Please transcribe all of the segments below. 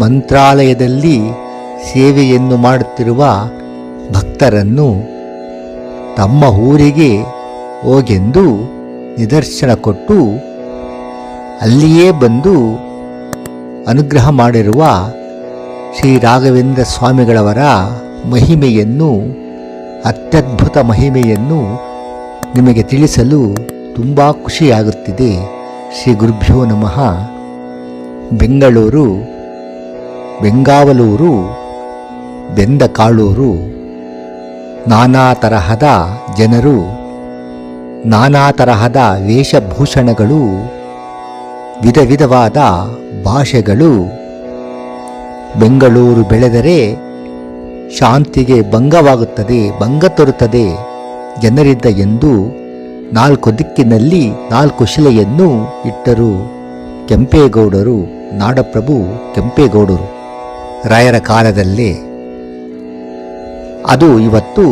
ಮಂತ್ರಾಲಯದಲ್ಲಿ ಸೇವೆಯನ್ನು ಮಾಡುತ್ತಿರುವ ಭಕ್ತರನ್ನು ತಮ್ಮ ಊರಿಗೆ ಹೋಗೆಂದು ನಿದರ್ಶನ ಕೊಟ್ಟು ಅಲ್ಲಿಯೇ ಬಂದು ಅನುಗ್ರಹ ಮಾಡಿರುವ ಶ್ರೀ ರಾಘವೇಂದ್ರ ಸ್ವಾಮಿಗಳವರ ಮಹಿಮೆಯನ್ನು, ಅತ್ಯದ್ಭುತ ಮಹಿಮೆಯನ್ನು ನಿಮಗೆ ತಿಳಿಸಲು ತುಂಬ ಖುಷಿಯಾಗುತ್ತಿದೆ. ಶ್ರೀ ಗುರುಭ್ಯೋ ನಮಃ. ಬೆಂಗಳೂರು ಬೆಂಗಾವಲೂರು ಬೆಂದ ಕಾಳೂರು ನಾನಾ ತರಹದ ಜನರು, ನಾನಾ ತರಹದ ವೇಷಭೂಷಣಗಳು ವಿಧ ವಿಧವಾದ ಭಾಷೆಗಳು. ಬೆಂಗಳೂರು ಬೆಳೆದರೆ ಶಾಂತಿಗೆ ಭಂಗವಾಗುತ್ತದೆ, ಭಂಗ ತರುತ್ತದೆ. ಜನರಿದ್ದ ಎಂದು ನಾಲ್ಕು ದಿಕ್ಕಿನಲ್ಲಿ ನಾಲ್ಕು ಶಿಲೆಯನ್ನು ಇಟ್ಟರು. ಕೆಂಪೇಗೌಡರು, ನಾಡಪ್ರಭು ಕೆಂಪೇಗೌಡರು. ರಾಯರ ಕಾಲದಲ್ಲಿ ಅದು ಇವತ್ತು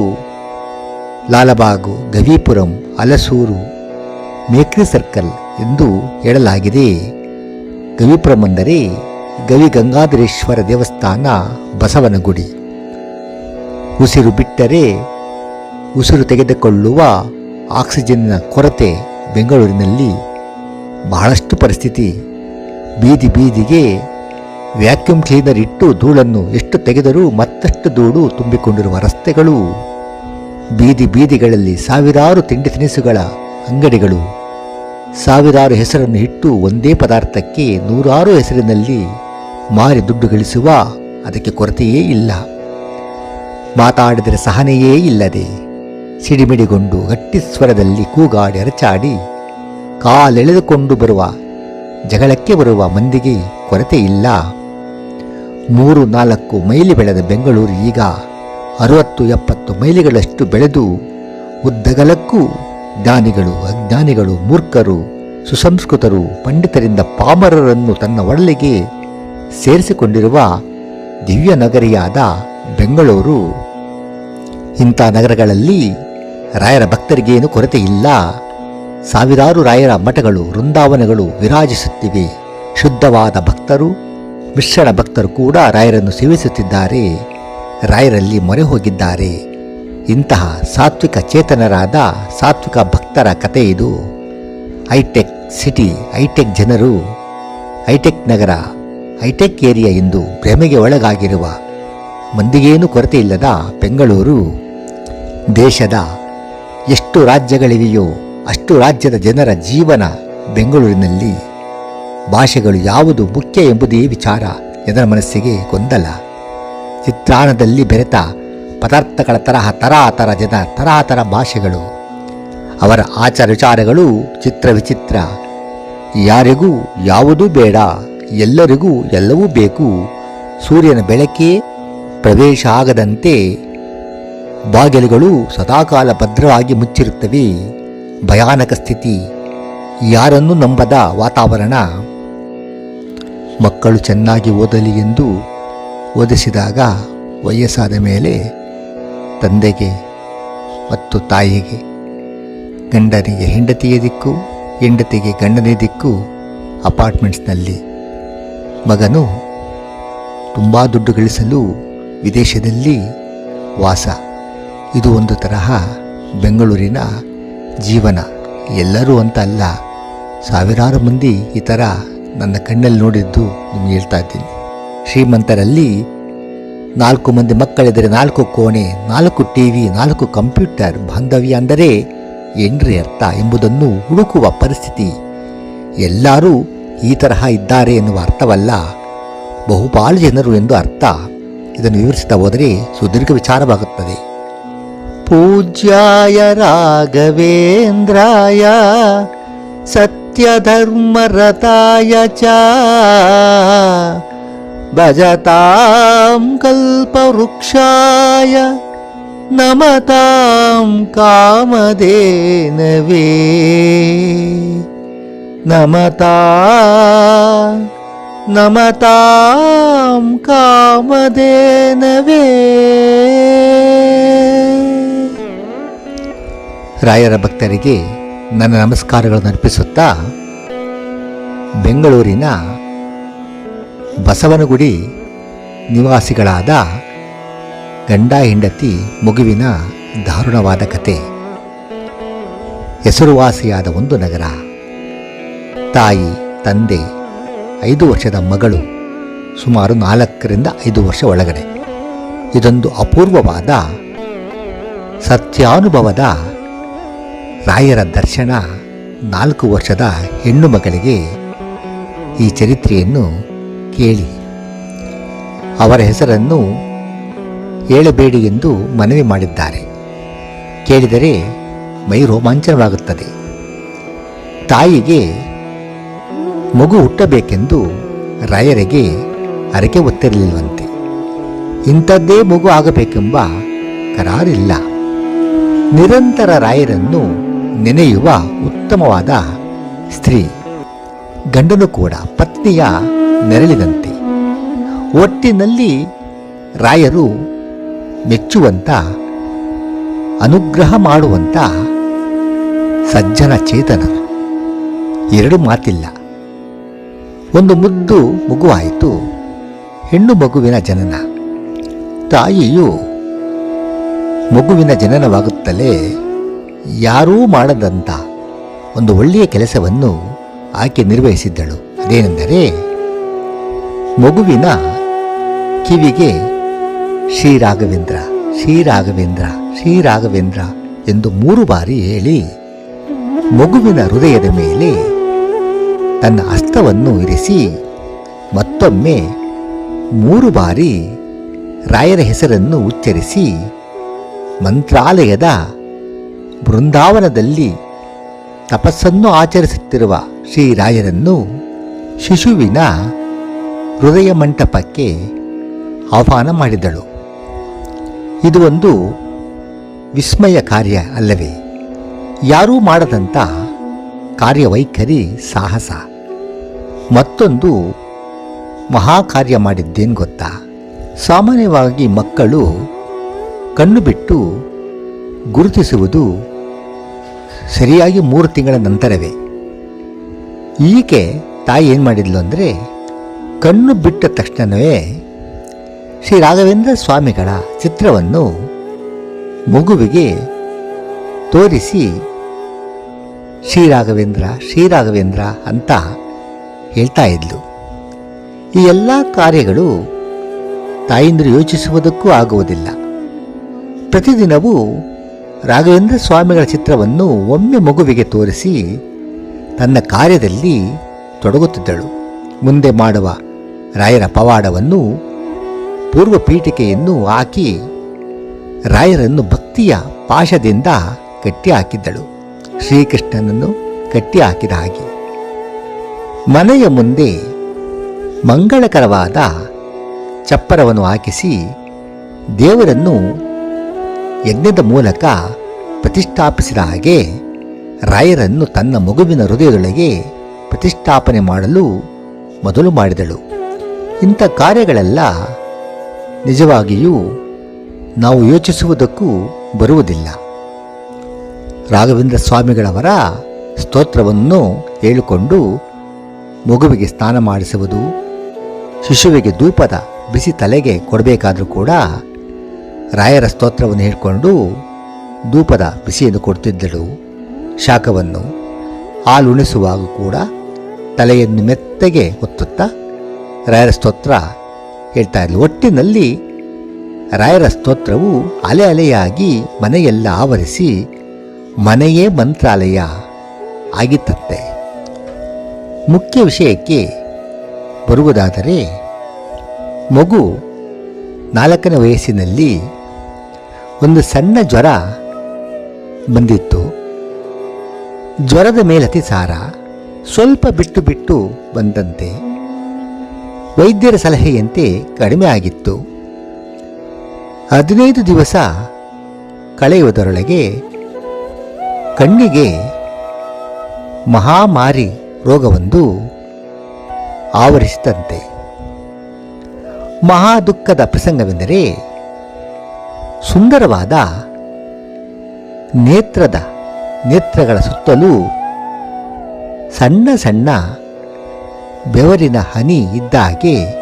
ಲಾಲಬಾಗು, ಗವಿಪುರಂ, ಅಲಸೂರು, ಮೇಕ್ರಿ ಸರ್ಕಲ್ ಎಂದು ಹೇಳಲಾಗಿದೆ. ಗವಿಪುರಂ ಅಂದರೆ ಗವಿ ಗಂಗಾಧರೇಶ್ವರ ದೇವಸ್ಥಾನ ಬಸವನಗುಡಿ. ಉಸಿರು ಬಿಟ್ಟರೆ ಉಸಿರು ತೆಗೆದುಕೊಳ್ಳುವ ಆಕ್ಸಿಜನ್ನ ಕೊರತೆ ಬೆಂಗಳೂರಿನಲ್ಲಿ ಬಹಳಷ್ಟು ಪರಿಸ್ಥಿತಿ ಬೀದಿ ಬೀದಿಗೆ ವ್ಯಾಕ್ಯೂಮ್ ಕ್ಲೀನರ್ ಇಟ್ಟು ಧೂಳನ್ನು ಎಷ್ಟು ತೆಗೆದರೂ ಮತ್ತಷ್ಟು ಧೂಳು ತುಂಬಿಕೊಂಡಿರುವ ರಸ್ತೆಗಳು. ಬೀದಿ ಬೀದಿಗಳಲ್ಲಿ ಸಾವಿರಾರು ತಿಂಡಿ ತಿನಿಸುಗಳ ಅಂಗಡಿಗಳು. ಸಾವಿರಾರು ಹೆಸರನ್ನು ಇಟ್ಟು ಒಂದೇ ಪದಾರ್ಥಕ್ಕೆ ನೂರಾರು ಹೆಸರಿನಲ್ಲಿ ಮಾರಿ ದುಡ್ಡು ಗಳಿಸುವ ಅದಕ್ಕೆ ಕೊರತೆಯೇ ಇಲ್ಲ. ಮಾತಾಡಿದರೆ ಸಹನೆಯೇ ಇಲ್ಲದೆ ಸಿಡಿಮಿಡಿಗೊಂಡು ಗಟ್ಟಿ ಸ್ವರದಲ್ಲಿ ಕೂಗಾಡಿ ಅರಚಾಡಿ ಕಾಲೆಳೆದುಕೊಂಡು ಬರುವ ಜಗಳಕ್ಕೆ ಬರುವ ಮಂದಿಗೆ ಕೊರತೆ ಇಲ್ಲ. ಮೂರು ನಾಲ್ಕು ಮೈಲಿ ಬೆಳೆದ ಬೆಂಗಳೂರು ಈಗ ಅರುವತ್ತು ಎಪ್ಪತ್ತು ಮೈಲಿಗಳಷ್ಟು ಬೆಳೆದು ಉದ್ದಗಲಕ್ಕೂ ಜ್ಞಾನಿಗಳು, ಅಜ್ಞಾನಿಗಳು, ಮೂರ್ಖರು, ಸುಸಂಸ್ಕೃತರು, ಪಂಡಿತರಿಂದ ಪಾಮರರನ್ನು ತನ್ನ ಒಡಲಿಗೆ ಸೇರಿಸಿಕೊಂಡಿರುವ ದಿವ್ಯ ನಗರಿಯಾದ ಬೆಂಗಳೂರು. ಇಂಥ ನಗರಗಳಲ್ಲಿ ರಾಯರ ಭಕ್ತರಿಗೇನು ಕೊರತೆ ಇಲ್ಲ. ಸಾವಿರಾರು ರಾಯರ ಮಠಗಳು, ವೃಂದಾವನಗಳು ವಿರಾಜಿಸುತ್ತಿವೆ. ಶುದ್ಧವಾದ ಭಕ್ತರು ಮಿಶ್ರಣ ಭಕ್ತರು ಕೂಡ ರಾಯರನ್ನು ಸೇವಿಸುತ್ತಿದ್ದಾರೆ. ರಾಯರಲ್ಲಿ ಮೊರೆ ಹೋಗಿದ್ದಾರೆ. ಇಂತಹ ಸಾತ್ವಿಕ ಚೇತನರಾದ ಸಾತ್ವಿಕ ಭಕ್ತರ ಕತೆ ಇದು. Hi tech city, hi tech ಜನರು, ಹೈಟೆಕ್ ನಗರ, ಹೈಟೆಕ್ ಏರಿಯಾ ಎಂದು ಭ್ರಮೆಗೆ ಒಳಗಾಗಿರುವ ಮಂದಿಗೇನು ಕೊರತೆ ಇಲ್ಲದ ಬೆಂಗಳೂರು. ದೇಶದ ಎಷ್ಟು ರಾಜ್ಯಗಳಿವೆಯೋ ಅಷ್ಟು ರಾಜ್ಯದ ಜನರ ಜೀವನ ಬೆಂಗಳೂರಿನಲ್ಲಿ. ಭಾಷೆಗಳು ಯಾವುದು ಮುಖ್ಯ ಎಂಬುದೇ ವಿಚಾರ. ಜನರ ಮನಸ್ಸಿಗೆ ಗೊಂದಲ. ಚಿತ್ರಾನ್ನದಲ್ಲಿ ಬೆರೆತ ಪದಾರ್ಥಗಳ ತರಹ ತರಾತರ ಜನ ತರಾತರ ಭಾಷೆಗಳು. ಅವರ ಆಚಾರ ವಿಚಾರಗಳು ಚಿತ್ರ ವಿಚಿತ್ರ ಯಾರಿಗೂ ಯಾವುದೂ ಬೇಡ, ಎಲ್ಲರಿಗೂ ಎಲ್ಲವೂ ಬೇಕು. ಸೂರ್ಯನ ಬೆಳಕೆ ಪ್ರವೇಶ ಆಗದಂತೆ ಬಾಗಿಲುಗಳು ಸದಾಕಾಲ ಭದ್ರವಾಗಿ ಮುಚ್ಚಿರುತ್ತವೆ. ಭಯಾನಕ ಸ್ಥಿತಿ. ಯಾರನ್ನು ನಂಬದ ವಾತಾವರಣ. ಮಕ್ಕಳು ಚೆನ್ನಾಗಿ ಓದಲಿ ಎಂದು ಓದಿಸಿದಾಗ ವಯಸ್ಸಾದ ಮೇಲೆ ತಂದೆಗೆ ಮತ್ತು ತಾಯಿಗೆ, ಗಂಡನಿಗೆ ಹೆಂಡತಿಯ ದಿಕ್ಕು, ಹೆಂಡತಿಗೆ ಗಂಡನೇ ದಿಕ್ಕು ಅಪಾರ್ಟ್ಮೆಂಟ್ಸ್ನಲ್ಲಿ. ಮಗನು ತುಂಬ ದುಡ್ಡು ಗಳಿಸಲು ವಿದೇಶದಲ್ಲಿ ವಾಸ. ಇದು ಒಂದು ತರಹ ಬೆಂಗಳೂರಿನ ಜೀವನ. ಎಲ್ಲರೂ ಅಂತ ಅಲ್ಲ, ಸಾವಿರಾರು ಮಂದಿ ಈ ಥರ ನನ್ನ ಕಣ್ಣಲ್ಲಿ ನೋಡಿದ್ದು ನಿಮ್ಗೆ ಹೇಳ್ತಾ ಇದ್ದೀನಿ. ಶ್ರೀಮಂತರಲ್ಲಿ ನಾಲ್ಕು ಮಂದಿ ಮಕ್ಕಳಿದ್ದರೆ ನಾಲ್ಕು ಕೋಣೆ, ನಾಲ್ಕು ಟಿ ವಿ ನಾಲ್ಕು ಕಂಪ್ಯೂಟರ್, ಬಾಂಧವ್ಯ ಅಂದರೆ ಏನ್ರಿ ಅರ್ಥ ಎಂಬುದನ್ನು ಹುಡುಕುವ ಪರಿಸ್ಥಿತಿ. ಎಲ್ಲರೂ ಈ ತರಹ ಇದ್ದಾರೆ ಎನ್ನುವ ಅರ್ಥವಲ್ಲ. ಬಹುಪಾಲು ಜನರು ಎಂದು ಅರ್ಥ. ಇದನ್ನು ವಿವರಿಸುತ್ತಾ ಹೋದರೆ ಸುದೀರ್ಘ ವಿಚಾರವಾಗುತ್ತದೆ. ಪೂಜ್ಯಾಯ ರಾಘವೇಂದ್ರಾಯ ಸತ್ಯಧರ್ಮರತಾಯ ಚ. ಭಜತಾಂ ಕಲ್ಪವೃಕ್ಷಾಯ ನಮತಾಂ ಕಾಮಧೇನವೇ. ನಮತಾ ನಮತಾಂ ಕಾಮಧೇನವೇ. ರಾಯರ ಭಕ್ತರಿಗೆ ನನ್ನ ನಮಸ್ಕಾರಗಳನ್ನು ಅರ್ಪಿಸುತ್ತಾ ಬೆಂಗಳೂರಿನ ಬಸವನಗುಡಿ ನಿವಾಸಿಗಳಾದ ಗಂಡ ಹೆಂಡತಿ ಮಗುವಿನ ದಾರುಣವಾದ ಕತೆ. ಹೆಸರುವಾಸಿಯಾದ ಒಂದು ನಗರ. ತಾಯಿ, ತಂದೆ, ಐದು ವರ್ಷದ ಮಗಳು ಸುಮಾರು ನಾಲ್ಕರಿಂದ ಐದು ವರ್ಷ ಒಳಗಡೆ. ಇದೊಂದು ಅಪೂರ್ವವಾದ ಸತ್ಯಾನುಭವದ ರಾಯರ ದರ್ಶನ ನಾಲ್ಕು ವರ್ಷದ ಹೆಣ್ಣು ಮಗಳಿಗೆ ಈ ಚರಿತ್ರೆಯನ್ನು ಕೇಳಿ. ಅವರ ಹೆಸರನ್ನು ಹೇಳಬೇಡಿ ಎಂದು ಮನವಿ ಮಾಡಿದ್ದಾರೆ. ಕೇಳಿದರೆ ಮೈ ರೋಮಾಂಚನವಾಗುತ್ತದೆ. ತಾಯಿಗೆ ಮಗು ಹುಟ್ಟಬೇಕೆಂದು ರಾಯರಿಗೆ ಅರಕೆ ಒತ್ತಿರಲಿಲ್ಲವಂತೆ. ಇಂಥದ್ದೇ ಮಗು ಆಗಬೇಕೆಂಬ ಕರಾರಿಲ್ಲ. ನಿರಂತರ ರಾಯರನ್ನು ನೆನೆಯುವ ಉತ್ತಮವಾದ ಸ್ತ್ರೀ. ಗಂಡನು ಕೂಡ ಪತ್ನಿಯ ನೆರಳಿದಂತೆ ಒಟ್ಟಿನಲ್ಲಿ ರಾಯರು ಮೆಚ್ಚುವಂತ, ಅನುಗ್ರಹ ಮಾಡುವಂತ ಸಜ್ಜನ ಚೇತನರು ಎರಡು ಮಾತಿಲ್ಲ. ಒಂದು ಮುದ್ದು ಮಗುವಾಯಿತು, ಹೆಣ್ಣು ಮಗುವಿನ ಜನನ. ತಾಯಿಯು ಮಗುವಿನ ಜನನವಾಗುತ್ತಲೇ ಯಾರೂ ಮಾಡದಂಥ ಒಂದು ಒಳ್ಳೆಯ ಕೆಲಸವನ್ನು ಆಕೆ ನಿರ್ವಹಿಸಿದ್ದಳು. ಅದೇನೆಂದರೆ ಮಗುವಿನ ಕಿವಿಗೆ ಶ್ರೀರಾಘವೇಂದ್ರ ಶ್ರೀರಾಘವೇಂದ್ರ ಶ್ರೀರಾಘವೇಂದ್ರ ಎಂದು ಮೂರು ಬಾರಿ ಹೇಳಿ ಮಗುವಿನ ಹೃದಯದ ಮೇಲೆ ತನ್ನ ಅಸ್ತವನ್ನು ಇರಿಸಿ ಮತ್ತೊಮ್ಮೆ ಮೂರು ಬಾರಿ ರಾಯರ ಹೆಸರನ್ನು ಉಚ್ಚರಿಸಿ ಮಂತ್ರಾಲಯದ ಬೃಂದಾವನದಲ್ಲಿ ತಪಸ್ಸನ್ನು ಆಚರಿಸುತ್ತಿರುವ ಶ್ರೀರಾಯರನ್ನು ಶಿಶುವಿನ ಹೃದಯ ಮಂಟಪಕ್ಕೆ ಆಹ್ವಾನ ಮಾಡಿದಳು. ಇದು ಒಂದು ವಿಸ್ಮಯ ಕಾರ್ಯ ಅಲ್ಲವೇ? ಯಾರೂ ಮಾಡದಂಥ ಕಾರ್ಯವೈಖರಿ ಸಾಹಸ. ಮತ್ತೊಂದು ಮಹಾಕಾರ್ಯ ಮಾಡಿದ್ದೇನು ಗೊತ್ತಾ? ಸಾಮಾನ್ಯವಾಗಿ ಮಕ್ಕಳು ಕಣ್ಣು ಬಿಟ್ಟು ಗುರುತಿಸುವುದು ಸರಿಯಾಗಿ ಮೂರು ತಿಂಗಳ ನಂತರವೇ. ಈಕೆ ತಾಯಿ ಏನು ಮಾಡಿದ್ಲು ಅಂದರೆ, ಕಣ್ಣು ಬಿಟ್ಟ ತಕ್ಷಣವೇ ಶ್ರೀ ರಾಘವೇಂದ್ರ ಸ್ವಾಮಿಗಳ ಚಿತ್ರವನ್ನು ಮಗುವಿಗೆ ತೋರಿಸಿ ಶ್ರೀರಾಘವೇಂದ್ರ ಶ್ರೀರಾಘವೇಂದ್ರ ಅಂತ ಹೇಳ್ತಾ ಇದ್ಲು. ಈ ಎಲ್ಲ ಕಾರ್ಯಗಳು ತಾಯಿಂದರು ಯೋಚಿಸುವುದಕ್ಕೂ ಆಗುವುದಿಲ್ಲ. ಪ್ರತಿದಿನವೂ ರಾಘವೇಂದ್ರ ಸ್ವಾಮಿಗಳ ಚಿತ್ರವನ್ನು ಒಮ್ಮೆ ಮಗುವಿಗೆ ತೋರಿಸಿ ತನ್ನ ಕಾರ್ಯದಲ್ಲಿ ತೊಡಗುತ್ತಿದ್ದಳು. ಮುಂದೆ ಮಾಡುವ ರಾಯರ ಪವಾಡವನ್ನು ಪೂರ್ವ ಪೀಠಿಕೆಯನ್ನು ಹಾಕಿ ರಾಯರನ್ನು ಭಕ್ತಿಯ ಪಾಶದಿಂದ ಕಟ್ಟಿ ಹಾಕಿದ್ದಳು ಶ್ರೀಕೃಷ್ಣನನ್ನು ಕಟ್ಟಿ ಹಾಕಿದ ಹಾಗೆ. ಮನೆಯ ಮುಂದೆ ಮಂಗಳಕರವಾದ ಚಪ್ಪರವನ್ನು ಹಾಕಿಸಿ ದೇವರನ್ನು ಯಜ್ಞದ ಮೂಲಕ ಪ್ರತಿಷ್ಠಾಪಿಸಿದ ಹಾಗೆ ರಾಯರನ್ನು ತನ್ನ ಮಗುವಿನ ಹೃದಯದೊಳಗೆ ಪ್ರತಿಷ್ಠಾಪನೆ ಮಾಡಲು ಮೊದಲು ಮಾಡಿದಳು. ಇಂಥ ಕಾರ್ಯಗಳೆಲ್ಲ ನಿಜವಾಗಿಯೂ ನಾವು ಯೋಚಿಸುವುದಕ್ಕೂ ಬರುವುದಿಲ್ಲ. ರಾಘವೇಂದ್ರ ಸ್ವಾಮಿಗಳವರ ಸ್ತೋತ್ರವನ್ನು ಹೇಳಿಕೊಂಡು ಮಗುವಿಗೆ ಸ್ನಾನ ಮಾಡಿಸುವುದು, ಶಿಶುವಿಗೆ ಧೂಪದ ಬಿಸಿ ತಲೆಗೆ ಕೊಡಬೇಕಾದರೂ ಕೂಡ ರಾಯರ ಸ್ತೋತ್ರವನ್ನು ಹೇಳಿಕೊಂಡು ಧೂಪದ ಬಿಸಿಯನ್ನು ಕೊಡ್ತಿದ್ದಳು. ಶಾಖವನ್ನು ಹಾಲುಣಿಸುವಾಗ ಕೂಡ ತಲೆಯನ್ನು ಮೆತ್ತಗೆ ಒತ್ತುತ್ತಾ ರಾಯರ ಸ್ತೋತ್ರ ಹೇಳ್ತಾ ಇದ್ಲು. ಒಟ್ಟಿನಲ್ಲಿ ರಾಯರ ಸ್ತೋತ್ರವು ಅಲೆ ಅಲೆಯಾಗಿ ಮನೆಯೆಲ್ಲ ಆವರಿಸಿ ಮನೆಯೇ ಮಂತ್ರಾಲಯ ಆಗಿತ್ತಂತೆ. ಮುಖ್ಯ ವಿಷಯಕ್ಕೆ ಬರುವುದಾದರೆ ಮಗು ನಾಲ್ಕನೇ ವಯಸ್ಸಿನಲ್ಲಿ ಒಂದು ಸಣ್ಣ ಜ್ವರ ಬಂದಿತ್ತು. ಜ್ವರದ ಮೇಲೆ ಅತಿಸಾರ ಸ್ವಲ್ಪ ಬಿಟ್ಟು ಬಿಟ್ಟು ಬಂದಂತೆ. ವೈದ್ಯರ ಸಲಹೆಯಂತೆ ಕಡಿಮೆ ಆಗಿತ್ತು. ಹದಿನೈದು ದಿವಸ ಕಳೆಯುವುದರೊಳಗೆ ಕಣ್ಣಿಗೆ ಮಹಾಮಾರಿ ರೋಗವೊಂದು ಆವರಿಸಿದಂತೆ. ಮಹಾ ದುಃಖದ ಪ್ರಸಂಗವೆಂದರೆ ಸುಂದರವಾದ ನೇತ್ರದ ನೇತ್ರಗಳ ಸುತ್ತಲೂ ಸಣ್ಣ ಸಣ್ಣ ಬೆವರಿನ ಹನಿ ಇದ್ದ ಹಾಗೆ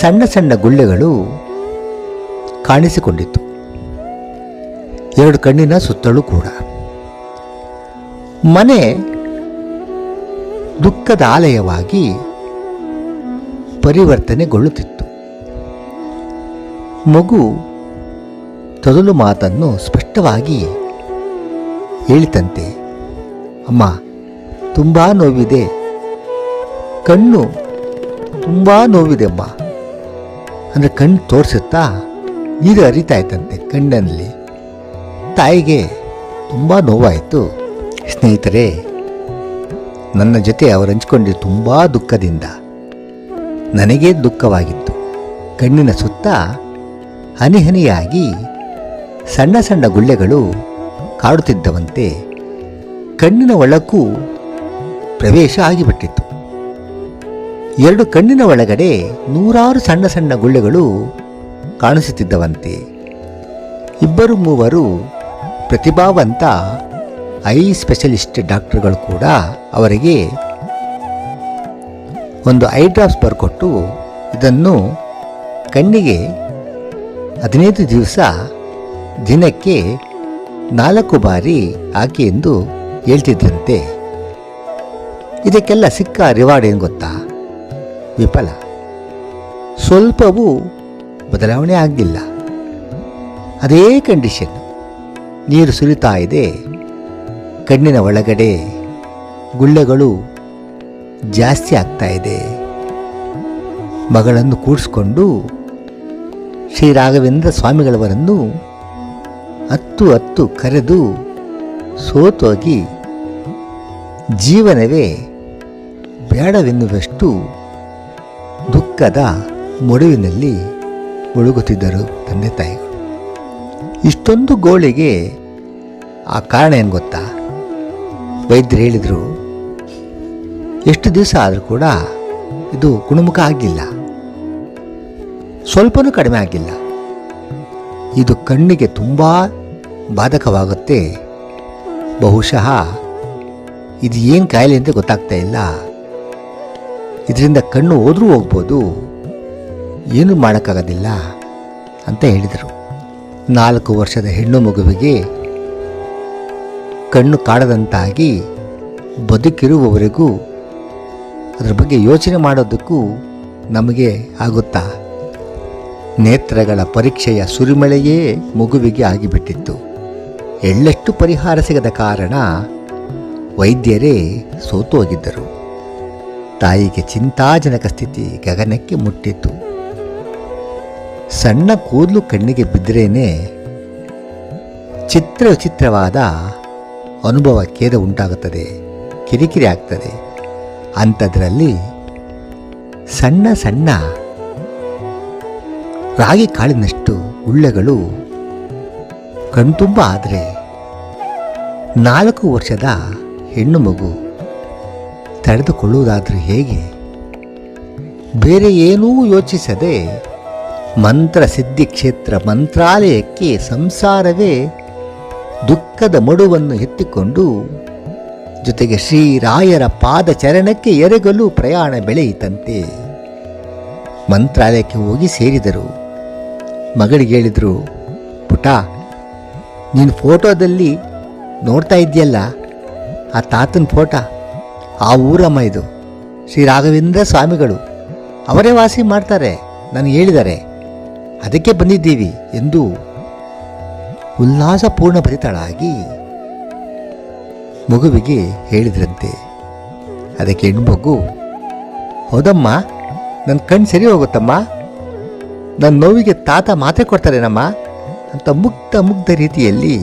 ಸಣ್ಣ ಸಣ್ಣ ಗುಳ್ಳೆಗಳು ಕಾಣಿಸಿಕೊಂಡಿತ್ತು. ಎರಡು ಕಣ್ಣಿನ ಸುತ್ತಲೂ ಕೂಡ. ಮನೆ ದುಃಖದ ಆಲಯವಾಗಿ ಪರಿವರ್ತನೆಗೊಳ್ಳುತ್ತಿತ್ತು. ಮಗು ತೊದಲು ಮಾತನ್ನು ಸ್ಪಷ್ಟವಾಗಿ ಹೇಳಿತಂತೆ. ಅಮ್ಮ, ತುಂಬ ನೋವಿದೆ. ಕಣ್ಣು ತುಂಬ ನೋವಿದೆ ಅಮ್ಮ. ಅಂದರೆ ಕಣ್ಣು ತೋರಿಸುತ್ತಾ ನೀರು ಹರಿತಾ ಇತ್ತಂತೆ ಕಣ್ಣಲ್ಲಿ. ತಾಯಿಗೆ ತುಂಬ ನೋವಾಯಿತು. ಸ್ನೇಹಿತರೆ, ನನ್ನ ಜೊತೆ ಅವರು ಹಂಚ್ಕೊಂಡಿದ್ದು ತುಂಬ ದುಃಖದಿಂದ ನನಗೇ ದುಃಖವಾಗಿತ್ತು. ಕಣ್ಣಿನ ಸುತ್ತ ಹನಿ ಹನಿಯಾಗಿ ಸಣ್ಣ ಸಣ್ಣ ಗುಳ್ಳೆಗಳು ಕಾಡುತ್ತಿದ್ದವಂತೆ ಕಣ್ಣಿನ ಒಳಕ್ಕೂ ಪ್ರವೇಶ ಆಗಿಬಿಟ್ಟಿತ್ತು. ಎರಡು ಕಣ್ಣಿನ ಒಳಗಡೆ ನೂರಾರು ಸಣ್ಣ ಸಣ್ಣ ಗುಳ್ಳೆಗಳು ಕಾಣಿಸುತ್ತಿದ್ದವಂತೆ. ಇಬ್ಬರು ಮೂವರು ಪ್ರತಿಭಾವಂತ ಐ ಸ್ಪೆಷಲಿಸ್ಟ್ ಡಾಕ್ಟರ್ಗಳು ಕೂಡ ಅವರಿಗೆ ಒಂದು ಐ ಡ್ರಾಪ್ಸ್ ಬರ್ಕೊಟ್ಟು ಇದನ್ನು ಕಣ್ಣಿಗೆ ಹದಿನೈದು ದಿವಸ ದಿನಕ್ಕೆ ನಾಲ್ಕು ಬಾರಿ ಹಾಕಿ ಎಂದು ಹೇಳ್ತಿದ್ದಂತೆ ಇದಕ್ಕೆಲ್ಲ ಸಿಕ್ಕ ರಿವಾರ್ಡ್ ಏನು ಗೊತ್ತಾ? ವಿಫಲ. ಸ್ವಲ್ಪವೂ ಬದಲಾವಣೆ ಆಗಲಿಲ್ಲ. ಅದೇ ಕಂಡೀಷನ್ ನೀರು ಸುರಿತಾ ಇದೆ. ಕಣ್ಣಿನ ಒಳಗಡೆ ಗುಳ್ಳೆಗಳು ಜಾಸ್ತಿ ಆಗ್ತಾ ಇದೆ. ಮಗಳನ್ನು ಕೂಡಿಸ್ಕೊಂಡು ಶ್ರೀ ರಾಘವೇಂದ್ರ ಸ್ವಾಮಿಗಳವರನ್ನು ಹತ್ತು ಅತ್ತು ಕರೆದು ಸೋತೋಗಿ ಜೀವನವೇ ಬೇಡವೆನ್ನುವಷ್ಟು ದುಃಖದ ಮೊಡವಿನಲ್ಲಿ ಮುಳುಗುತ್ತಿದ್ದರು ತಂದೆ ತಾಯಿಗಳು. ಇಷ್ಟೊಂದು ಗೋಳಿಗೆ ಆ ಕಾರಣ ಏನು ಗೊತ್ತಾ? ವೈದ್ಯರು ಹೇಳಿದರು, ಎಷ್ಟು ದಿವಸ ಆದರೂ ಕೂಡ ಇದು ಗುಣಮುಖ ಆಗಿಲ್ಲ. ಸ್ವಲ್ಪನೂ ಕಡಿಮೆ ಆಗಿಲ್ಲ. ಇದು ಕಣ್ಣಿಗೆ ತುಂಬ ಬಾಧಕವಾಗುತ್ತೆ. ಬಹುಶಃ ಇದು ಏನು ಕಾಯಿಲೆ ಅಂತ ಗೊತ್ತಾಗ್ತಾ ಇಲ್ಲ. ಇದರಿಂದ ಕಣ್ಣು ಹೋದರೂ ಹೋಗ್ಬೋದು, ಏನು ಮಾಡೋಕ್ಕಾಗೋದಿಲ್ಲ ಅಂತ ಹೇಳಿದರು. ನಾಲ್ಕು ವರ್ಷದ ಹೆಣ್ಣು ಮಗುವಿಗೆ ಕಣ್ಣು ಕಾಡದಂತಾಗಿ ಬದುಕಿರುವವರೆಗೂ ಅದರ ಬಗ್ಗೆ ಯೋಚನೆ ಮಾಡೋದಕ್ಕೂ ನಮಗೆ ಆಗುತ್ತಾ? ನೇತ್ರಗಳ ಪರೀಕ್ಷೆಯ ಸುರಿಮಳೆಯೇ ಮಗುವಿಗೆ ಆಗಿಬಿಟ್ಟಿತ್ತು. ಎಳ್ಳಷ್ಟು ಪರಿಹಾರ ಸಿಗದ ಕಾರಣ ವೈದ್ಯರೇ ಸೋತೋಗಿದ್ದರು. ತಾಯಿಗೆ ಚಿಂತಾಜನಕ ಸ್ಥಿತಿ ಗಗನಕ್ಕೆ ಮುಟ್ಟಿತ್ತು. ಸಣ್ಣ ಕೂದಲು ಕಣ್ಣಿಗೆ ಬಿದ್ದರೇನೆ ಚಿತ್ರ ವಿಚಿತ್ರವಾದ ಅನುಭವ ಖೇದ ಉಂಟಾಗುತ್ತದೆ, ಕಿರಿಕಿರಿ ಆಗ್ತದೆ. ಅಂಥದ್ರಲ್ಲಿ ಸಣ್ಣ ಸಣ್ಣ ರಾಗಿ ಕಾಳಿನಷ್ಟು ಉಳ್ಳೆಗಳು ಕಣ್ತುಂಬ ಆದರೆ ನಾಲ್ಕು ವರ್ಷದ ಹೆಣ್ಣು ಮಗು ತಡೆದುಕೊಳ್ಳುವುದಾದರೆ ಹೇಗೆ? ಬೇರೆ ಏನೂ ಯೋಚಿಸದೆ ಮಂತ್ರ ಸಿದ್ಧಿ ಕ್ಷೇತ್ರ ಮಂತ್ರಾಲಯಕ್ಕೆ ಸಂಸಾರವೇ ದುಃಖದ ಮಡುವನ್ನು ಎತ್ತಿಕೊಂಡು ಜೊತೆಗೆ ಶ್ರೀರಾಯರ ಪಾದ ಚರಣಕ್ಕೆ ಎರಗಲು ಪ್ರಯಾಣ ಬೆಳೆಯಿತಂತೆ. ಮಂತ್ರಾಲಯಕ್ಕೆ ಹೋಗಿ ಸೇರಿದರು. ಮಗಳಿಗೆ ಹೇಳಿದರು, ಪುಟ ನೀನು ಫೋಟೋದಲ್ಲಿ ನೋಡ್ತಾ ಇದೆಯಲ್ಲ ಆ ತಾತನ ಫೋಟೋ, ಆ ಊರಮ್ಮ ಇದು. ಶ್ರೀ ರಾಘವೇಂದ್ರ ಸ್ವಾಮಿಗಳು, ಅವರೇ ವಾಸಿ ಮಾಡ್ತಾರೆ, ನಾನು ಹೇಳಿದ್ದಾರೆ ಅದಕ್ಕೆ ಬಂದಿದ್ದೀವಿ ಎಂದು ಉಲ್ಲಾಸಪೂರ್ಣ ಭರಿತಳಾಗಿ ಮಗುವಿಗೆ ಹೇಳಿದ್ರಂತೆ. ಅದಕ್ಕೆ ಹೆಣ್ಮಗು, ಹೌದಮ್ಮ ನನ್ನ ಕಣ್ಣು ಸರಿ ಹೋಗುತ್ತಮ್ಮ? ನನ್ನ ನೋವಿಗೆ ತಾತ ಮಾತ್ರೆ ಕೊಡ್ತಾರೇನಮ್ಮ? ಅಂತ ಮುಗ್ಧ ಮುಗ್ಧ ರೀತಿಯಲ್ಲಿ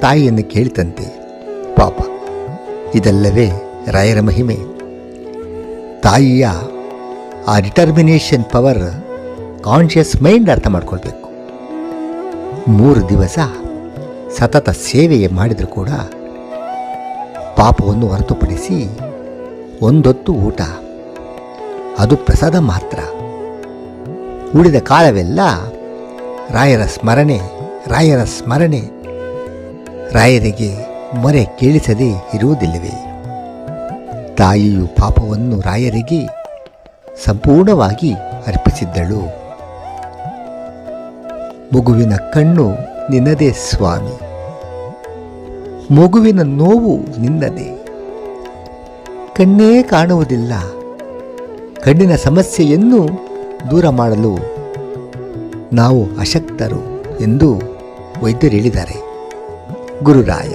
ತಾಯಿಯನ್ನು ಕೇಳಿತಂತೆ. ಪಾಪ, ಇದಲ್ಲವೇ ರಾಯರ ಮಹಿಮೆ. ತಾಯಿಯ ಆ ಡಿಟರ್ಮಿನೇಷನ್ ಪವರ್ ಕಾನ್ಷಿಯಸ್ ಮೈಂಡ್ ಅರ್ಥ ಮಾಡ್ಕೊಳ್ಬೇಕು. ಮೂರು ದಿವಸ ಸತತ ಸೇವೆಯೇ ಮಾಡಿದರೂ ಕೂಡ ಪಾಪವನ್ನು ಹೊರತುಪಡಿಸಿ ಒಂದೊತ್ತು ಊಟ, ಅದು ಪ್ರಸಾದ ಮಾತ್ರ. ಉಳಿದ ಕಾಲವೆಲ್ಲ ರಾಯರ ಸ್ಮರಣೆ ರಾಯರ ಸ್ಮರಣೆ. ರಾಯರಿಗೆ ಮೊರೆ ಕೇಳಿಸದೇ ಇರುವುದಿಲ್ಲವೇ? ತಾಯಿಯು ಪಾಪವನ್ನು ರಾಯರಿಗೆ ಸಂಪೂರ್ಣವಾಗಿ ಅರ್ಪಿಸಿದ್ದಳು. ಮಗುವಿನ ಕಣ್ಣು ನಿನ್ನದೇ ಸ್ವಾಮಿ. ಮಗುವಿನ ನೋವು ನಿನ್ನದೇ. ಕಣ್ಣೇ ಕಾಣುವುದಿಲ್ಲ. ಕಣ್ಣಿನ ಸಮಸ್ಯೆಯನ್ನು ದೂರ ಮಾಡಲು ನಾವು ಅಶಕ್ತರು ಎಂದು ವೈದ್ಯರು ಹೇಳಿದ್ದಾರೆ ಗುರುರಾಯ,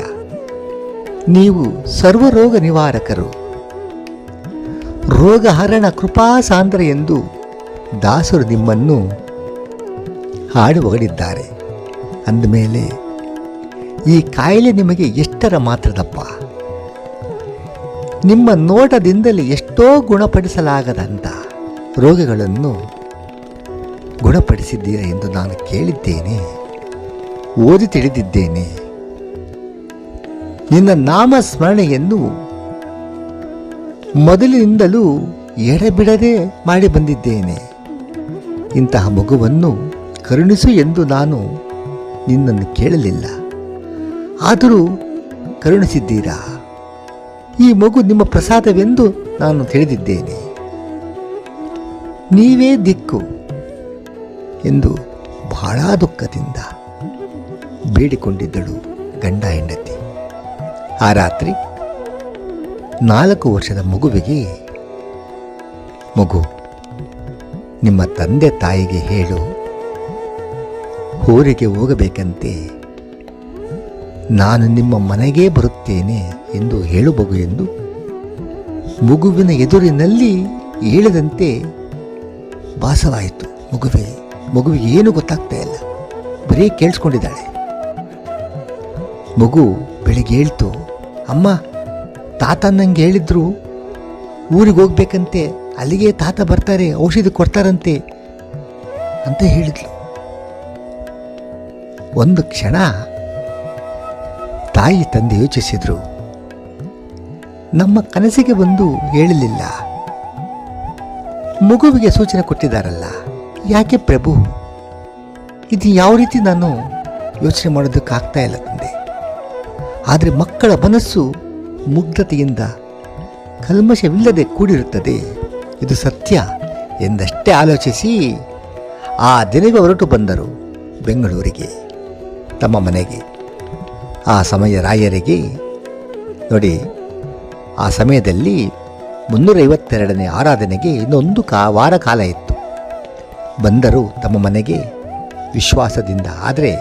ನೀವು ಸರ್ವರೋಗ ನಿವಾರಕರು. ರೋಗಹರಣ ಕೃಪಾಸಾಂದ್ರ ಎಂದು ದಾಸರು ನಿಮ್ಮನ್ನು ಹಾಡು ಹೊಗಳಿದ್ದಾರೆ ಅಂದಮೇಲೆ, ಈ ಕಾಯಿಲೆ ನಿಮಗೆ ಎಷ್ಟರ ಮಾತ್ರದಪ್ಪ? ನಿಮ್ಮ ನೋಟದಿಂದಲೇ ಎಷ್ಟೋ ಗುಣಪಡಿಸಲಾಗದಂಥ ರೋಗಗಳನ್ನು ಗುಣಪಡಿಸಿದ್ದೀರಾ ಎಂದು ನಾನು ಕೇಳಿದ್ದೇನೆ. ಓದಿ ತಿಳಿದಿದ್ದೇನೆ. ನಿನ್ನ ನಾಮ ಸ್ಮರಣೆಯನ್ನು ಮೊದಲಿನಿಂದಲೂ ಎಡೆಬಿಡದೆ ಮಾಡಿ ಬಂದಿದ್ದೇನೆ. ಇಂತಹ ಮಗುವನ್ನು ಕರುಣಿಸು ಎಂದು ನಾನು ನಿನ್ನನ್ನು ಕೇಳಲಿಲ್ಲ. ಆದರೂ ಕರುಣಿಸಿದ್ದೀರಾ? ಈ ಮಗು ನಿಮ್ಮ ಪ್ರಸಾದವೆಂದು ನಾನು ತಿಳಿದಿದ್ದೇನೆ. ನೀವೇ ದಿಕ್ಕು ಎಂದು ಬಹಳ ದುಃಖದಿಂದ ಬೇಡಿಕೊಂಡಿದ್ದಳು ಗಂಡ ಹೆಂಡತಿ. ಆ ರಾತ್ರಿ ನಾಲ್ಕು ವರ್ಷದ ಮಗುವಿಗೆ, ಮಗು, ನಿಮ್ಮ ತಂದೆ ತಾಯಿಗೆ ಹೇಳು ಊರಿಗೆ ಹೋಗಬೇಕಂತೆ. ನಾನು ನಿಮ್ಮ ಮನೆಗೇ ಬರುತ್ತೇನೆ ಎಂದು ಹೇಳು ಮಗು ಎಂದು ಮಗುವಿನ ಎದುರಿನಲ್ಲಿ ಹೇಳಿದಂತೆ ಭಾಸವಾಯಿತು ಮಗುವೆ. ಮಗುವಿಗೆ ಏನು ಗೊತ್ತಾಗ್ತಾ ಇಲ್ಲ. ಬರೀ ಕೇಳಿಸ್ಕೊಂಡಿದ್ದಾಳೆ. ಮಗು ಬೆಳಿಗ್ಗೆ ಹೇಳ್ತು, ಅಮ್ಮ, ತಾತ ನಂಗೆ ಹೇಳಿದ್ರು, ಊರಿಗೆ ಹೋಗ್ಬೇಕಂತೆ, ಅಲ್ಲಿಗೆ ತಾತ ಬರ್ತಾರೆ, ಔಷಧಿ ಕೊಡ್ತಾರಂತೆ, ಅಂತ ಹೇಳಿದ್ಲು. ಒಂದು ಕ್ಷಣ ತಾಯಿ ತಂದೆ ಯೋಚಿಸಿದ್ರು, ನಮ್ಮ ಕನಸಿಗೆ ಬಂದು ಹೇಳಲಿಲ್ಲ. ಮಗುವಿಗೆ ಸೂಚನೆ ಕೊಟ್ಟಿದ್ದಾರಲ್ಲ, ಯಾಕೆ ಪ್ರಭು? ಇದು ಯಾವ ರೀತಿ ನಾನು ಯೋಚನೆ ಮಾಡೋದಕ್ಕಾಗ್ತಾ ಇಲ್ಲ ತಂದೆ. ಆದರೆ ಮಕ್ಕಳ ಮನಸ್ಸು ಮುಗ್ಧತೆಯಿಂದ ಕಲ್ಮಶವಿಲ್ಲದೆ ಕೂಡಿರುತ್ತದೆ. ಇದು ಸತ್ಯ ಎಂದಷ್ಟೇ ಆಲೋಚಿಸಿ ಆ ದಿನವೇ ಹೊರಟು ಬಂದರು ಬೆಂಗಳೂರಿಗೆ. ತಮ್ಮ ಮನೆಗೆ, ಆ ಸಮಯ ರಾಯರಿಗೆ. ನೋಡಿ, ಆ ಸಮಯದಲ್ಲಿ ಮುನ್ನೂರೈವತ್ತೆರಡನೇ ಆರಾಧನೆಗೆ ಇನ್ನೊಂದು ಕಾ, ವಾರ ಕಾಲ ಇತ್ತು. ಬಂದರು ತಮ್ಮ ಮನೆಗೆ ವಿಶ್ವಾಸದಿಂದ, ಆದರೆ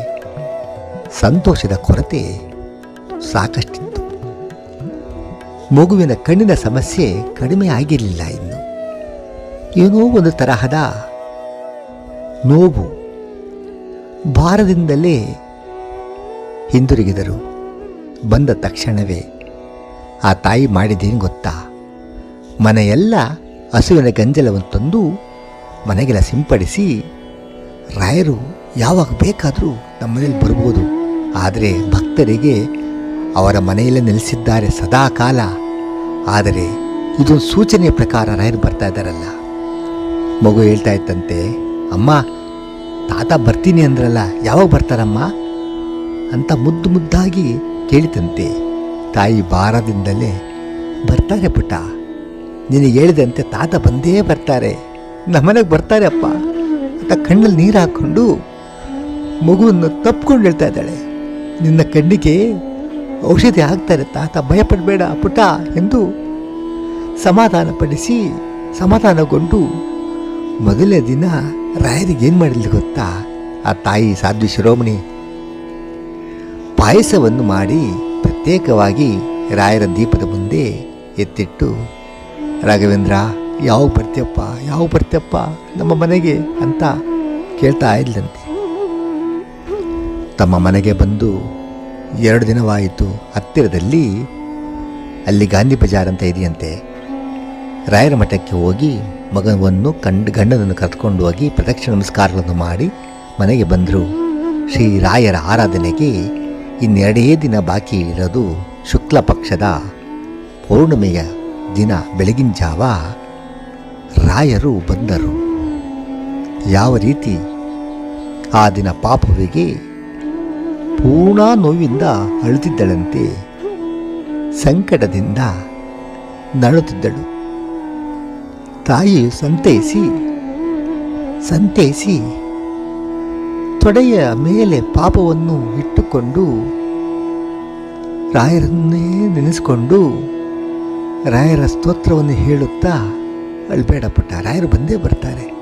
ಸಂತೋಷದ ಕೊರತೆ ಸಾಕಷ್ಟಿತ್ತು. ಮಗುವಿನ ಕಣ್ಣಿನ ಸಮಸ್ಯೆ ಕಡಿಮೆ ಆಗಿರಲಿಲ್ಲ ಇನ್ನು. ಏನೋ ಒಂದು ತರಹದ ನೋವು ಭಾರದಿಂದಲೇ ಹಿಂದಿರುಗಿದರು. ಬಂದ ತಕ್ಷಣವೇ ಆ ತಾಯಿ ಮಾಡಿದ್ದೇನು ಗೊತ್ತಾ? ಮನೆಯೆಲ್ಲ ಹಸುವಿನ ಗಂಜಲವನ್ನು ತಂದು ಮನೆಗೆಲ್ಲ ಸಿಂಪಡಿಸಿ ರಾಯರು ಯಾವಾಗ ಬೇಕಾದರೂ ನಮ್ಮನೇಲಿ ಬರ್ಬೋದು. ಆದರೆ ಭಕ್ತರಿಗೆ ಅವರ ಮನೆಯಲ್ಲೇ ನೆಲೆಸಿದ್ದಾರೆ ಸದಾ ಕಾಲ ಆದರೆ ಇದು ಸೂಚನೆಯ ಪ್ರಕಾರ ರಾಯರು ಬರ್ತಾ ಇದ್ದಾರಲ್ಲ. ಮಗು ಹೇಳ್ತಾ ಇತ್ತಂತೆ ಅಮ್ಮ, ತಾತ ಬರ್ತೀನಿ ಅಂದ್ರಲ್ಲ, ಯಾವಾಗ ಬರ್ತಾರಮ್ಮ? ಅಂತ ಮುದ್ದು ಮುದ್ದಾಗಿ ಕೇಳಿತಂತೆ ತಾಯಿ ಬಾರದಿಂದಲೇ ಬರ್ತಾರೆ ಪುಟ ನಿನಗೆ ಹೇಳಿದಂತೆ ತಾತ ಬಂದೇ ಬರ್ತಾರೆ. ನಮ್ಮನೆಗೆ ಬರ್ತಾರೆ ಅಪ್ಪ. ಅಂತ ಕಣ್ಣಲ್ಲಿ ನೀರು ಹಾಕ್ಕೊಂಡು ಮಗುವನ್ನು ತಪ್ಕೊಂಡು ಹೇಳ್ತಾ ಇದ್ದಾಳೆ. ನಿನ್ನ ಕಣ್ಣಿಗೆ ಔಷಧಿ ಹಾಕ್ತಾರೆ ತಾತ ಭಯಪಡಬೇಡ ಪುಟ ಎಂದು ಸಮಾಧಾನಪಡಿಸಿ ಸಮಾಧಾನಗೊಂಡು ಮೊದಲನೇ ದಿನ ರಾಯರಿಗೆ ಏನು ಮಾಡಿಲ್ಲ ಗೊತ್ತಾ? ಆ ತಾಯಿ ಸಾಧ್ವಿ ಶಿರೋಮಣಿ ಪಾಯಸವನ್ನು ಮಾಡಿ ಪ್ರತ್ಯೇಕವಾಗಿ ರಾಯರ ದೀಪದ ಮುಂದೆ ಎತ್ತಿಟ್ಟು, ರಾಘವೇಂದ್ರ, ಯಾವ ಬರ್ತೀಯಪ್ಪ ಯಾವ ಬರ್ತೀಯಪ್ಪ, ನಮ್ಮ ಮನೆಗೆ ಅಂತ ಕೇಳ್ತಾ ಇಲ್ಲಂತೆ ತಮ್ಮ ಮನೆಗೆ ಬಂದು ಎರಡು ದಿನವಾಯಿತು. ಹತ್ತಿರದಲ್ಲಿ ಅಲ್ಲಿ ಗಾಂಧಿ ಬಜಾರ್ ಅಂತ ಇದೆಯಂತೆ. ರಾಯರ ಮಠಕ್ಕೆ ಹೋಗಿ ಮಗನವನ್ನು ಕಂಡು, ಗಂಡನನ್ನು ಕರೆದುಕೊಂಡು ಹೋಗಿ ಪ್ರದಕ್ಷಿಣ ನಮಸ್ಕಾರಗಳನ್ನು ಮಾಡಿ ಮನೆಗೆ ಬಂದರು. ಶ್ರೀ ರಾಯರ ಆರಾಧನೆಗೆ ಇನ್ನೆರಡೇ ದಿನ ಬಾಕಿ ಇರೋದು ಶುಕ್ಲ ಪಕ್ಷದ ಪೌರ್ಣಿಮೆಯ ದಿನ ಬೆಳಗಿನ ಜಾವ ರಾಯರು ಬಂದರು. ಯಾವ ರೀತಿ ಆ ದಿನ ಪಾಪುವಿಗೆ ಪೂರ್ಣ ನೋವಿಂದ ಅಳುತ್ತಿದ್ದಳಂತೆ ಸಂಕಟದಿಂದ ನಳುತ್ತಿದ್ದಳು ತಾಯಿ ಸಂತೈಸಿ ಸಂತೈಸಿ ತೊಡೆಯ ಮೇಲೆ ಪಾಪವನ್ನು ಇಟ್ಟುಕೊಂಡು ರಾಯರನ್ನೇ ನೆನೆಸಿಕೊಂಡು ರಾಯರ ಸ್ತೋತ್ರವನ್ನು ಹೇಳುತ್ತಾ ಅಳ್ಬೇಡ ರಾಯರು ಬಂದೇ ಬರ್ತಾರೆ.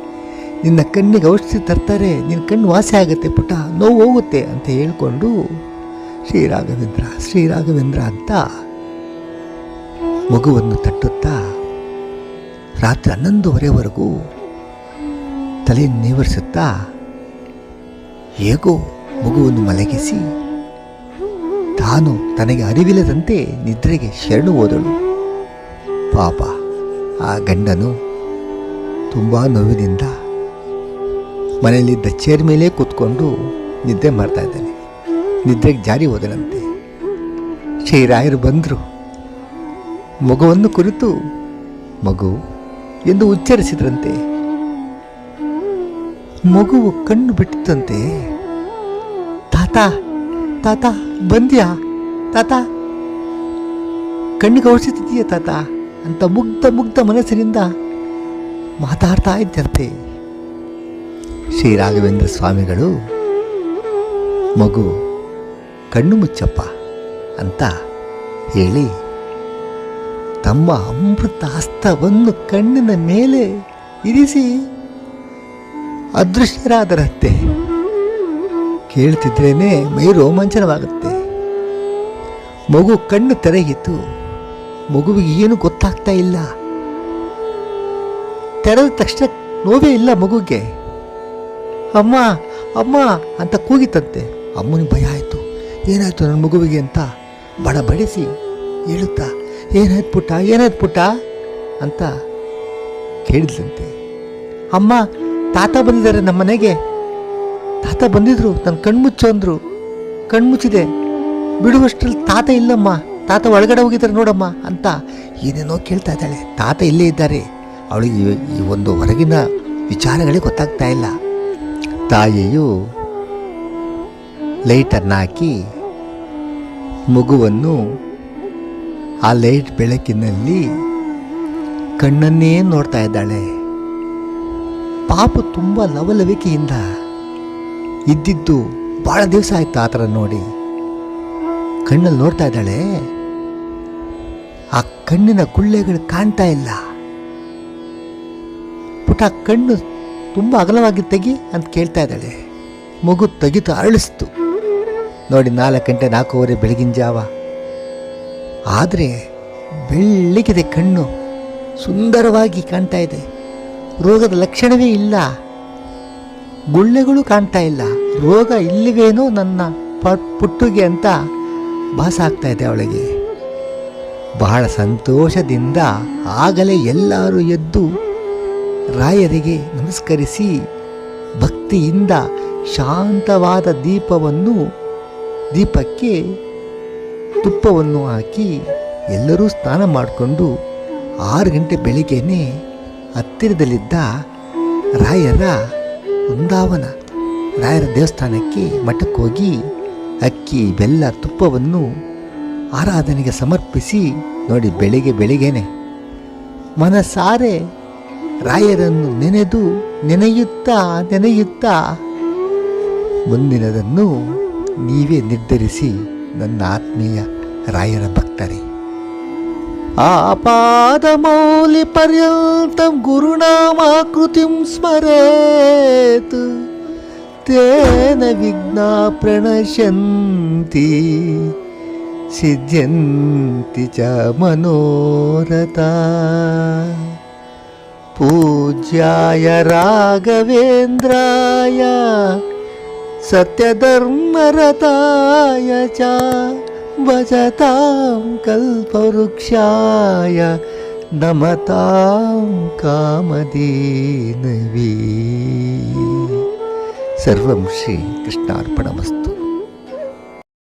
ನಿನ್ನ ಕಣ್ಣಿಗೆ ಔಷಧಿ ತರ್ತಾರೆ, ನಿನ್ನ ಕಣ್ಣು ವಾಸಿ ಆಗುತ್ತೆ ಪುಟ ನೋವು ಹೋಗುತ್ತೆ ಅಂತ ಹೇಳಿಕೊಂಡು ಶ್ರೀರಾಘವೇಂದ್ರ ಶ್ರೀರಾಘವೇಂದ್ರ ಅಂತ ಮಗುವನ್ನು ತಟ್ಟುತ್ತಾ ರಾತ್ರಿ ಹನ್ನೊಂದುವರೆವರೆಗೂ ತಲೆ ನೀವರಿಸುತ್ತಾ ಹೇಗೋ ಮಗುವನ್ನು ಮಲಗಿಸಿ ತಾನು ತನಗೆ ಅರಿವಿಲ್ಲದಂತೆ ನಿದ್ರೆಗೆ ಶರಣು ಹೋದಳು. ಪಾಪ, ಆ ಗಂಡನು ತುಂಬ ನೋವಿನಿಂದ ಮನೆಯಲ್ಲಿದ್ದ ಚೇರ್ ಮೇಲೆ ಕೂತ್ಕೊಂಡು ನಿದ್ದೆ ಮಾಡ್ತಾ ಇದ್ದಾನೆ. ನಿದ್ರೆಗೆ ಜಾರಿ ಹೋದನಂತೆ. ಶ್ರೀರಾಯರು ಬಂದರು. ಮಗುವನ್ನು ಕುರಿತು ಮಗು ಎಂದು ಉಚ್ಚರಿಸಿದ್ರಂತೆ. ಮಗುವು ಕಣ್ಣು ಬಿಟ್ಟಿತಂತೆ ತಾತ ತಾತ, ಬಂದ್ಯಾ? ತಾತ? ಕಣ್ಣಿಗೆ ಔಷಧಿದೆಯಾ ತಾತ? ಅಂತ ಮುಗ್ಧ ಮುಗ್ಧ ಮನಸ್ಸಿನಿಂದ ಮಾತಾಡ್ತಾ ಇದ್ದಂತೆ. ಶ್ರೀ ರಾಘವೇಂದ್ರ ಸ್ವಾಮಿಗಳು, ಮಗು ಕಣ್ಣು ಮುಚ್ಚಪ್ಪ ಅಂತ ಹೇಳಿ ತಮ್ಮ ಅಮೃತ ಹಸ್ತವನ್ನು ಕಣ್ಣಿನ ಮೇಲೆ ಇರಿಸಿ ಅದೃಶ್ಯರಾದರಂತೆ ಕೇಳ್ತಿದ್ರೇನೆ ಮೈ ರೋಮಾಂಚನವಾಗುತ್ತೆ. ಮಗು ಕಣ್ಣು ತೆರೆಯಿತು. ಮಗುವಿಗೆ ಏನು ಗೊತ್ತಾಗ್ತಾ ಇಲ್ಲ. ತೆರೆದ ತಕ್ಷಣ ನೋವೇ ಇಲ್ಲ ಮಗುಗೆ. ಅಮ್ಮ ಅಮ್ಮ ಅಂತ ಕೂಗಿತಂತೆ. ಅಮ್ಮನಿಗೆ ಭಯ ಆಯಿತು. ಏನಾಯ್ತು ನನ್ನ ಮಗುವಿಗೆ ಅಂತ ಬಡ ಬಡಿಸಿ ಹೇಳುತ್ತಾ, ಏನಾಯ್ತು ಪುಟ್ಟ ಏನಾಯ್ತು ಪುಟ್ಟ? ಅಂತ ಕೇಳಿದ್ಲಂತೆ. ಅಮ್ಮ, ತಾತ ಬಂದಿದ್ದಾರೆ ನಮ್ಮ ಮನೆಗೆ. ತಾತ ಬಂದಿದ್ರು ನನ್ನ ಕಣ್ಮುಚ್ಚು ಅಂದರು. ಕಣ್ಮುಚ್ಚಿದೆ ಬಿಡುವಷ್ಟರಲ್ಲಿ ತಾತ ಇಲ್ಲಮ್ಮ. ತಾತ ಒಳಗಡೆ ಹೋಗಿದ್ದಾರೆ ನೋಡಮ್ಮ. ಅಂತ ಏನೇನೋ ಕೇಳ್ತಾ ಇದ್ದಾಳೆ. ತಾತ ಇಲ್ಲೇ ಇದ್ದಾರೆ. ಅವಳಿಗೆ ಈ- ಒಂದು ಹೊರಗಿನ ವಿಚಾರಗಳೇ ಗೊತ್ತಾಗ್ತಾ ಇಲ್ಲ. ತಾಯಿಯು ಲೈಟನ್ನು ಹಾಕಿ ಮಗುವನ್ನು ಆ ಲೈಟ್ ಬೆಳಕಿನಲ್ಲಿ ಕಣ್ಣನ್ನೇ ನೋಡ್ತಾ ಇದ್ದಾಳೆ. ಪಾಪು ತುಂಬ ಲವಲವಿಕೆಯಿಂದ ಇದ್ದಿದ್ದು ಭಾಳ ದಿವಸ ಆಯಿತು ಆ ಥರ ನೋಡಿ. ಕಣ್ಣಲ್ಲಿ ನೋಡ್ತಾ ಇದ್ದಾಳೆ. ಆ ಕಣ್ಣಿನ ಕುಳ್ಳೆಗಳು ಕಾಣ್ತಾ ಇಲ್ಲ. ಪುಟ ಕಣ್ಣು ತುಂಬ ಅಗಲವಾಗಿ ತೆಗಿ ಅಂತ ಕೇಳ್ತಾ ಇದ್ದಾಳೆ. ಮಗು ತೆಗಿತು ಅರಳಿಸ್ತು. ನೋಡಿ, ನಾಲ್ಕು ಗಂಟೆ, ನಾಲ್ಕೂವರೆ ಬೆಳಗಿನ ಜಾವ. ಆದರೆ ಬೆಳ್ಳಗಿದೆ ಕಣ್ಣು ಸುಂದರವಾಗಿ ಕಾಣ್ತಾ ಇದೆ. ರೋಗದ ಲಕ್ಷಣವೇ ಇಲ್ಲ. ಗುಳ್ಳೆಗಳು ಕಾಣ್ತಾ ಇಲ್ಲ. ರೋಗ ಇಲ್ಲಿವೇನೋ ನನ್ನ ಪ- ಪುಟ್ಟುಗೆ ಅಂತ ಭಾಸ ಆಗ್ತಾ ಇದೆ ಅವಳಿಗೆ. ಬಹಳ ಸಂತೋಷದಿಂದ ಆಗಲೇ ಎಲ್ಲರೂ ಎದ್ದು ರಾಯರಿಗೆ ನಮಸ್ಕರಿಸಿ ಭಕ್ತಿಯಿಂದ ಶಾಂತವಾದ ದೀಪವನ್ನು, ದೀಪಕ್ಕೆ ತುಪ್ಪವನ್ನು ಹಾಕಿ ಎಲ್ಲರೂ ಸ್ನಾನ ಮಾಡಿಕೊಂಡು ಆರು ಗಂಟೆ ಬೆಳಿಗ್ಗೆ ಹತ್ತಿರದಲ್ಲಿದ್ದ ರಾಯರ ವೃಂದಾವನ, ರಾಯರ ದೇವಸ್ಥಾನಕ್ಕೆ ಮಠಕ್ಕೆ ಹೋಗಿ ಅಕ್ಕಿ, ಬೆಲ್ಲ, ತುಪ್ಪವನ್ನು ಆರಾಧನೆಗೆ ಸಮರ್ಪಿಸಿ ನೋಡಿ ಬೆಳಿಗ್ಗೆ ಬೆಳಿಗ್ಗೆನೆ ಮನಸಾರೆ ರಾಯರನ್ನು ನೆನೆದು ನೆನೆಯುತ್ತಾ ನೆನೆಯುತ್ತಾ ಮುಂದಿನದನ್ನು ನೀವೇ ನಿರ್ಧರಿಸಿ ನನ್ನ ಆತ್ಮೀಯ ರಾಯರ ಭಕ್ತರೇ. ಆಪಾದಮೌಲಿ ಪರ್ಯಂತ ಗುರುನಾಮಾಕೃತಿಂ ಸ್ಮರೇತ್. ತೇನ ವಿಘ್ನಾ ಪ್ರಣಶಂತಿ ಸಿದ್ಧ್ಯಂತಿ ಚ ಮನೋರಥ. पूज्याय राघवेन्द्राय सत्यधर्मरताय च भजतां कल्पवृक्षाय नमतां कामदीनवी सर्वं श्रीकृष्णार्पणमस्तु।